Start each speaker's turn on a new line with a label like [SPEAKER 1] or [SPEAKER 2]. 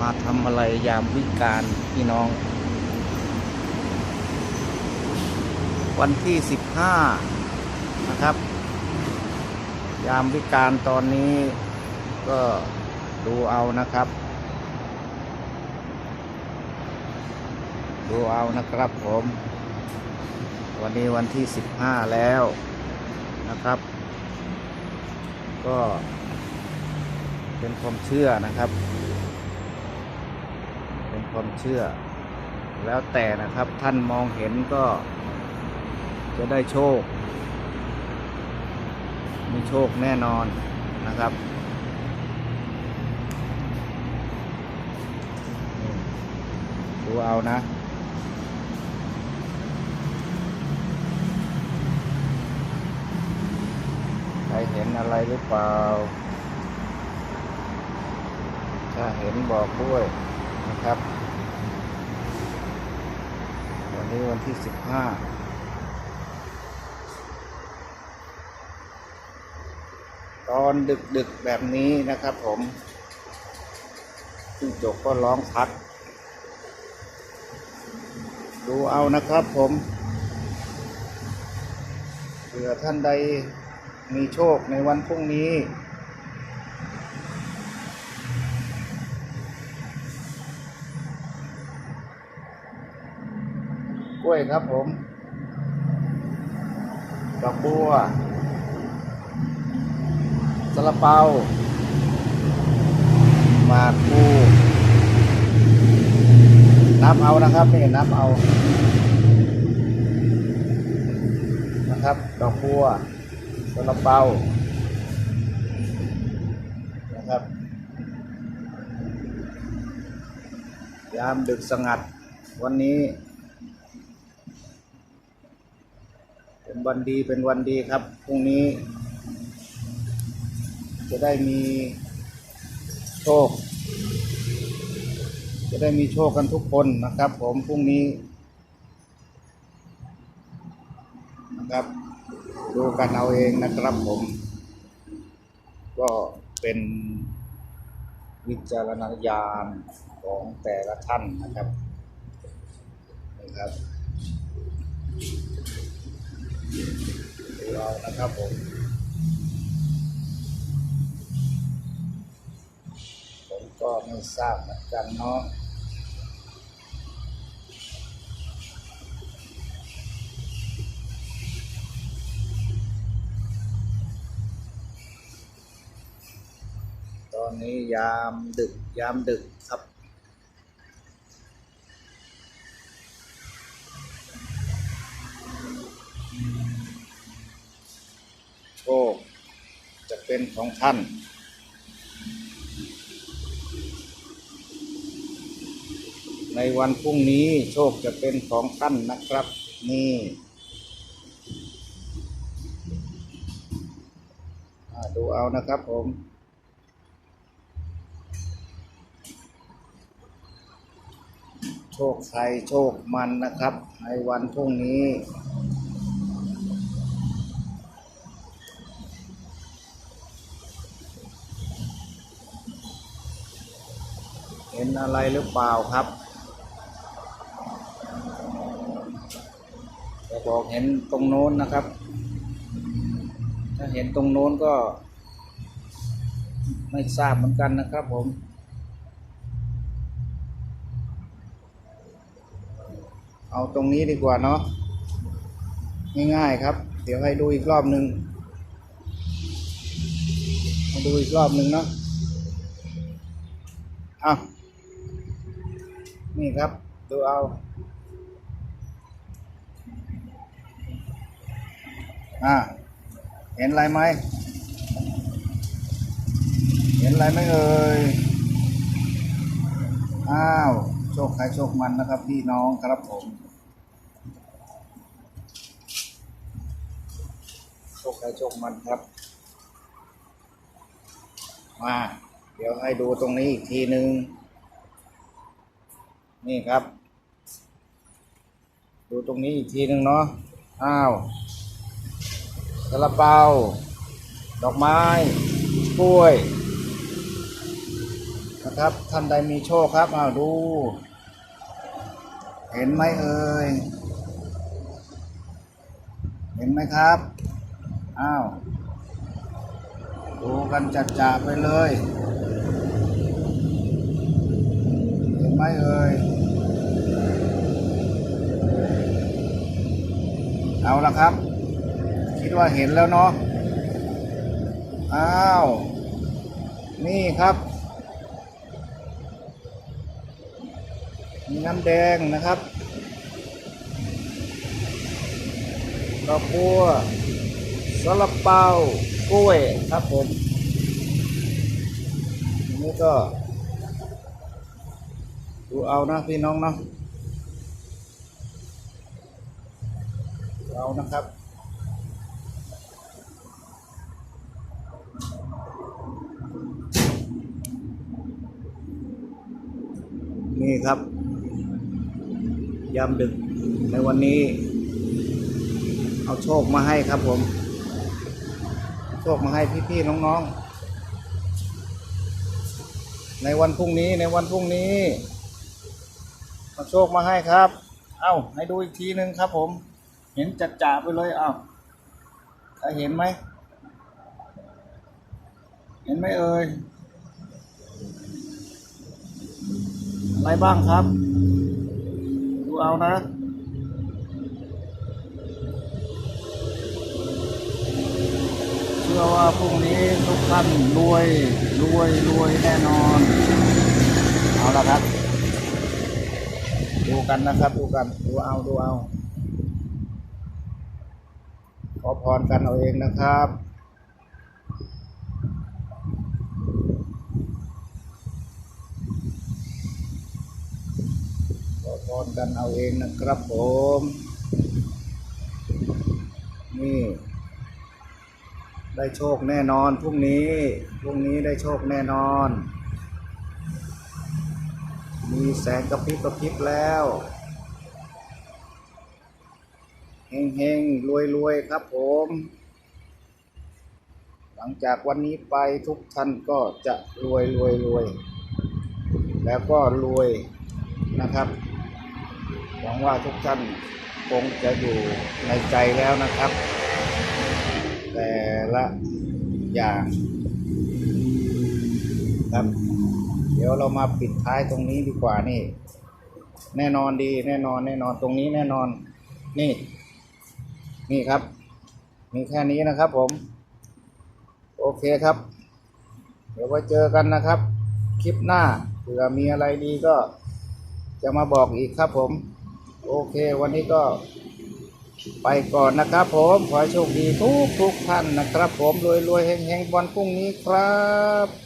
[SPEAKER 1] มาทำอะไรยามวิการพี่น้อง วันที่สิบห้านะครับ ยามวิการตอนนี้ก็ดูเอานะครับ ดูเอานะครับผม วันนี้วันที่สิบห้าแล้วนะครับ ก็เป็นความเชื่อนะครับ ความเชื่อ แล้วแต่นะครับท่านมองเห็นก็จะได้โชค มีโชคแน่นอนนะครับดูเอานะใครเห็นอะไรหรือเปล่า ถ้าเห็นบอกด้วย นะครับ วันนี้วันที่สิบห้าตอนดึกๆแบบนี้นะครับผมจิ้งจกก็ร้องพัด ดูเอานะครับผมเผื่อท่านใดมีโชคในวันพรุ่งนี้ ล้วยครับผมดอกบัวสละเปาหมากคูนับเอานะครับนี่นับเอา นะครับ ดอกบัวสละเปานะครับ ยามดึกสงัดวันนี้ เป็นวันดีเป็นวันดีครับพรุ่งนี้ จะได้มีโชค จะได้มีโชคกันทุกคนนะครับ ผมพรุ่งนี้นะครับ ดูกันเอาเองนะครับผม ก็เป็นวิจารณญาณของแต่ละท่านนะครับนะครับ นะครับผมผมก็ไม่ทราบเหมือนกันเนาะตอนนี้ยามดึกยามดึกครับ เป็นของท่าน ในวันพรุ่งนี้โชคจะเป็นของท่านนะครับ นี่ดูเอานะครับผมโชคใครโชคมันนะครับ ในวันพรุ่งนี้ เห็นอะไรหรือเปล่าครับจะบอกเห็นตรงโน้นนะครับ ถ้าเห็นตรงโน้นก็ ไม่ทราบเหมือนกันนะครับผมเอาตรงนี้ดีกว่าเนาะง่ายๆครับ เดี๋ยวให้ดูอีกรอบหนึ่งมาดูอีกรอบหนึ่งเนาะอ้า นี่ครับ ดูเอาอ่าเห็นอะไรไหม เห็นอะไรไหมเอ่ย อ้าว โชคใครโชคมันนะครับ พี่น้องครับผม โชคใครโชคมันครับ มา เดี๋ยวให้ดูตรงนี้อีกทีหนึ่ง นี่ครับ ดูตรงนี้อีกทีหนึ่งเนาะอ้าวกระเปาดอกไม้กล้วยนะครับท่านใดมีโชคครับเอาวดู เห็นไหมเอ่ยเห็นไหมครับอ้าวดูกันจัดจ่าไปเลย เห็นไหมเอ่ย เอาละครับ คิดว่าเห็นแล้วเนาะอ้าว นี่ครับ มีน้ำแดงนะครับดอกบัวสลับเปากล้วยครับผมนนี้ก็ดูเอานะพี่น้องเนาะ เอานะครับนี่ครับ ยามดึกในวันนี้ เอาโชคมาให้ครับผม โชคมาให้พี่ๆน้องๆ ในวันพรุ่งนี้ในวันพรุ่งนี้เอาโชคมาให้ครับ เอ้าให้ดูอีกทีหนึ่งครับผม เห็นจัดจ่าไปเลยเอ้าใครเห็นไหม เห็นไหมเอ่ย อะไรบ้างครับ ดูเอานะเชื่อว่าพรุ่งนี้ทุกท่านรวยรวยรวยแน่นอน เอาละครับ ดูกันนะครับ ดูกัน ดูเอา ดูเอา อพรกันเอาเองนะครับ ขอพรกันเอาเองนะครับผม นี่ ได้โชคแน่นอนพรุ่งนี้ พรุ่งนี้ได้โชคแน่นอน มีแสงกระพริบกระพริบแล้ว เฮงเฮงรวยรวยๆครับผม หลังจากวันนี้ไปทุกท่านก็จะรวยรวยรวย แล้วก็รวยนะครับหวังว่าทุกท่านคงจะอยู่ในใจแล้วนะครับ แต่ละอย่างครับ เดี๋ยวเรามาปิดท้ายตรงนี้ดีกว่านี่ แน่นอนดีแน่นอนแน่นอนตรงนี้แน่นอนนี่ นี่ครับ มีแค่นี้นะครับผม โอเคครับ เดี๋ยวไว้เจอกันนะครับ คลิปหน้าเผื่อมีอะไรดีก็จะมาบอกอีกครับผม โอเค วันนี้ก็ไปก่อนนะครับผม ขอโชคดีทุกทุกท่านนะครับผมรวยรวยๆเฮงเฮงวันพรุ่งนี้ครับ